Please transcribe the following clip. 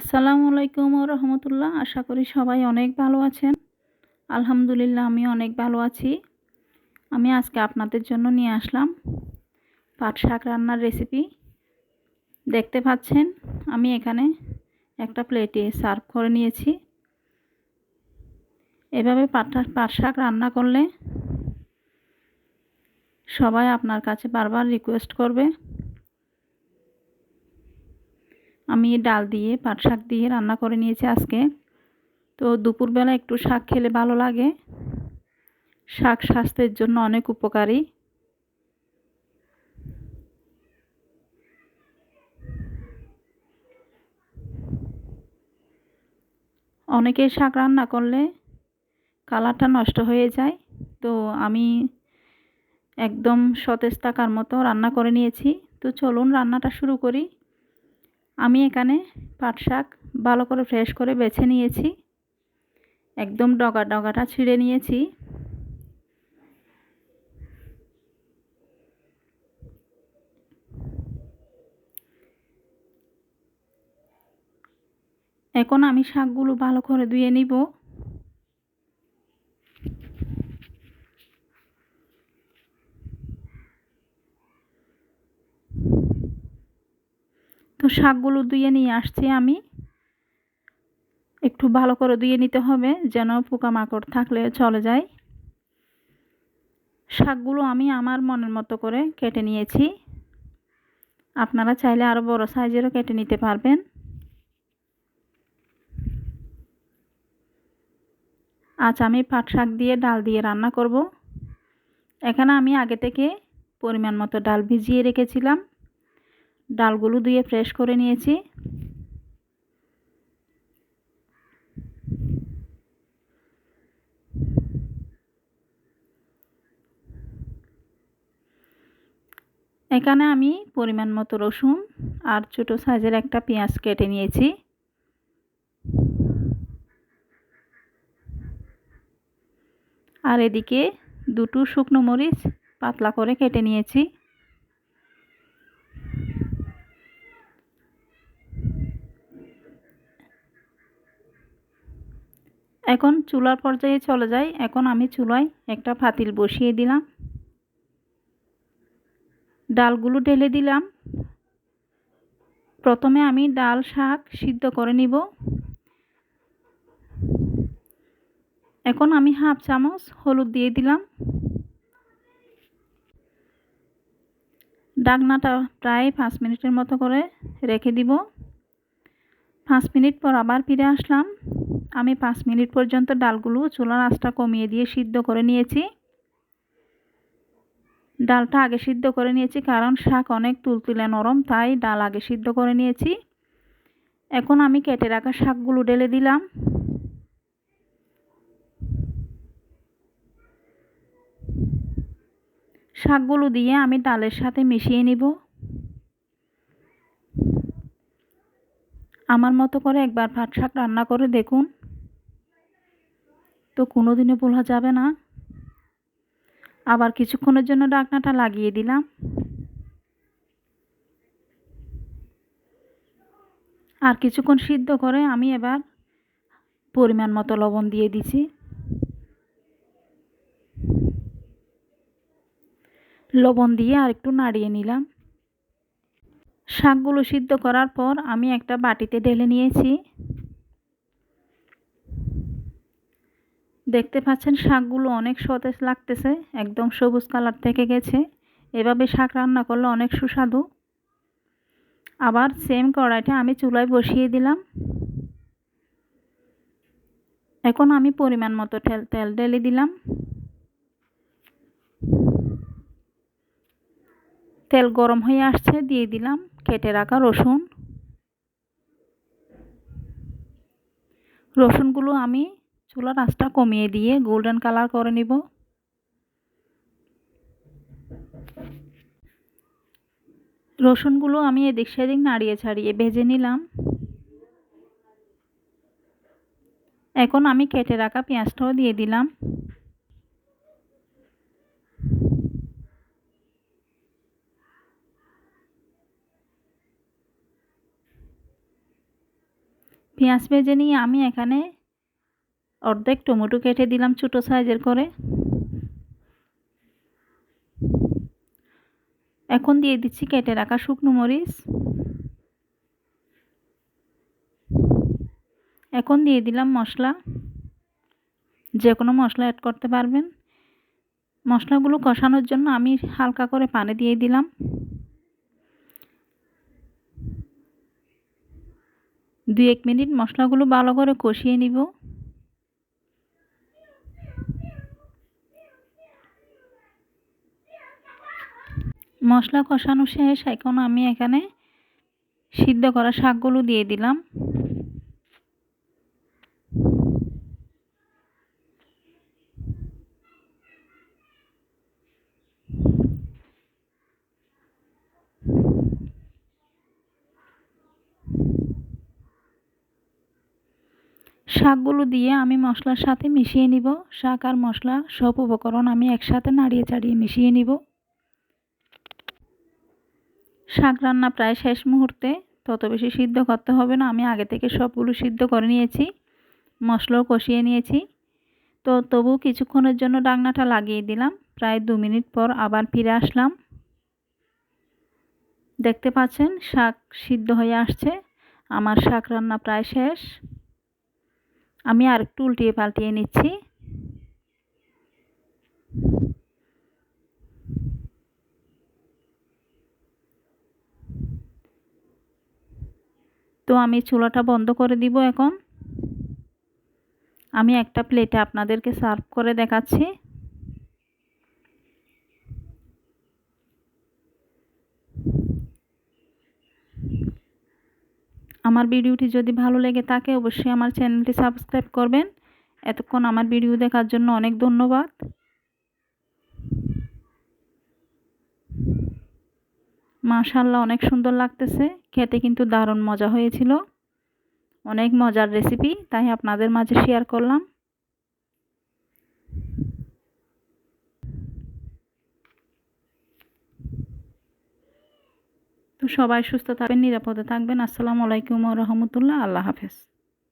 আসসালামু আলাইকুম রহমতুল্লাহ। আশা করি সবাই অনেক ভালো আছেন। আলহামদুলিল্লাহ আমি অনেক ভালো আছি। আমি আজকে আপনাদের জন্য নিয়ে আসলাম পাট শাক রান্নার রেসিপি দেখতে পাচ্ছেন, আমি এখানে একটা প্লেটে সার্ভ করে নিয়েছি। এভাবে পাট পাট শাক রান্না করলে সবাই আপনার কাছে বারবার রিকোয়েস্ট করবে। আমি ডাল দিয়ে, পাট শাক দিয়ে রান্না করে নিয়েছি আজকে। তো দুপুরবেলা একটু শাক খেলে ভালো লাগে। শাক স্বাস্থ্যের জন্য অনেক উপকারী। অনেকে শাক রান্না করলে কালারটা নষ্ট হয়ে যায়। তো আমি একদম সতেজ থাকার মতো রান্না করে নিয়েছি। তো চলুন রান্নাটা শুরু করি। আমি এখানে পাট শাক ভালো করে ফ্রেশ করে বেছে নিয়েছি। একদম ডগা ডগাটা ছিঁড়ে নিয়েছি। এখন আমি শাকগুলো ভালো করে ধুয়ে নিব তো শাকগুলো ধুয়ে নিয়ে আসছি আমি। একটু ভালো করে ধুয়ে নিতে হবে যেন পোকামাকড় থাকলে চলে যায়। শাকগুলো আমি আমার মনের মতো করে কেটে নিয়েছি। আপনারা চাইলে আরও বড় সাইজেরও কেটে নিতে পারবেন। আজ আমি পাট শাক দিয়ে ডাল দিয়ে রান্না করব। এখানে আমি আগে থেকে পরিমাণ মতো ডাল ভিজিয়ে রেখেছিলাম। ডালগুলো ধুয়ে ফ্রেশ করে নিয়েছি। এখানে আমি পরিমাণ মতো রসুন আর ছোটো সাইজের একটা পেঁয়াজ কেটে নিয়েছি। আর এদিকে দুটো শুকনো মরিচ পাতলা করে কেটে নিয়েছি। এখন চুলার পর্যায়ে চলে যাই। এখন আমি চুলায় একটা ফাতিল বসিয়ে দিলাম। ডালগুলো ঢেলে দিলাম। প্রথমে আমি ডাল শাক সিদ্ধ করে নিব। এখন আমি হাফ চামচ হলুদ দিয়ে দিলাম। ডাকনাটা প্রায় পাঁচ মিনিটের মতো করে রেখে দিব। পাঁচ মিনিট পর আবার ফিরে আসলাম। আমি পাঁচ মিনিট পর্যন্ত ডালগুলো চুলার আঁচটা কমিয়ে দিয়ে সিদ্ধ করে নিয়েছি। ডালটা আগে সিদ্ধ করে নিয়েছি কারণ শাক অনেক তুলতুলে নরম, তাই ডাল আগে সিদ্ধ করে নিয়েছি। এখন আমি কেটে রাখা শাকগুলো ঢেলে দিলাম। শাকগুলো দিয়ে আমি ডালের সাথে মিশিয়ে নিব। আমার মতো করে একবার ভাত শাক রান্না করে দেখুন। তো কোনো দিনে ভোলা যাবে না। আবার কিছুক্ষণের জন্য ডাকনাটা লাগিয়ে দিলাম। আর কিছুক্ষণ সিদ্ধ করে আমি এবার পরিমাণ মতো লবণ দিয়ে দিছি। লবণ দিয়ে আর একটু নাড়িয়ে নিলাম। শাকগুলো সিদ্ধ করার পর আমি একটা বাটিতে ঢেলে নিয়েছি। দেখতে পাচ্ছেন শাকগুলো অনেক সতেজ লাগতেছে, একদম সবুজ কালার থেকে গেছে। এভাবে শাক রান্না করলে অনেক সুস্বাদু। আবার সেম কড়াইটা আমি চুলায় বসিয়ে দিলাম। এখন আমি পরিমাণ মতো তেল তেল ঢেলে দিলাম। তেল গরম হয়ে আসছে, দিয়ে দিলাম কেটে রাখা রসুন। রসুনগুলো আমি চুলার আঁচটা কমিয়ে দিয়ে গোল্ডেন কালার করে নিব। রসুনগুলো আমি এদিক সেদিক নাড়িয়ে ছাড়িয়ে ভেজে নিলাম। এখন আমি কেটে রাখা পেঁয়াজটাও দিয়ে দিলাম। পেঁয়াজ ভেজে নিয়ে আমি এখানে অর্ধেক টমেটো কেটে দিলাম ছোটো সাইজের করে। এখন দিয়ে দিচ্ছি কেটে রাখা শুকনো মরিচ। এখন দিয়ে দিলাম মশলা। যে কোনো মশলা অ্যাড করতে পারবেন। মশলাগুলো কষানোর জন্য আমি হালকা করে পানি দিয়ে দিলাম। দুই এক মিনিট মশলাগুলো ভালো করে কষিয়ে নিব। মশলা কষানো শেষ, এখন আমি এখানে সিদ্ধ করা শাকগুলো দিয়ে দিলাম। শাকগুলো দিয়ে আমি মশলার সাথে মিশিয়ে নিব। শাক আর মশলা সব উপকরণ আমি একসাথে নাড়িয়ে চাড়িয়ে মিশিয়ে নিব। শাক রান্না প্রায় শেষ মুহূর্তে। তত বেশি সিদ্ধ করতে হবে না। আমি আগে থেকে সবগুলো সিদ্ধ করে নিয়েছি, মশলাও কষিয়ে নিয়েছি। তো তবু কিছুক্ষণের জন্য ডাকনাটা লাগিয়ে দিলাম। প্রায় দু মিনিট পর আবার ফিরে আসলাম। দেখতে পাচ্ছেন, শাক সিদ্ধ হয়ে আসছে। আমার শাক রান্না প্রায় শেষ। আমি আর একটু উল্টিয়ে পাল্টিয়ে নিচ্ছি। তো আমি চুলাটা বন্ধ করে দিব এখন। আমি একটা প্লেটে আপনাদেরকে সার্ভ করে দেখাচ্ছি। আমার ভিডিওটি যদি ভালো লেগে থাকে, অবশ্যই আমার চ্যানেলটি সাবস্ক্রাইব করবেন। এতক্ষণ আমার ভিডিও দেখার জন্য অনেক ধন্যবাদ। মাশাল্লাহ অনেক সুন্দর লাগতেছে। খেতে কিন্তু দারুণ মজা হয়েছিল। অনেক মজার রেসিপি তাই আপনাদের মাঝে শেয়ার করলাম। তো সবাই সুস্থ থাকবেন, নিরাপদে থাকবেন। আসসালামু আলাইকুম রহমতুল্লাহ। আল্লাহ হাফেজ।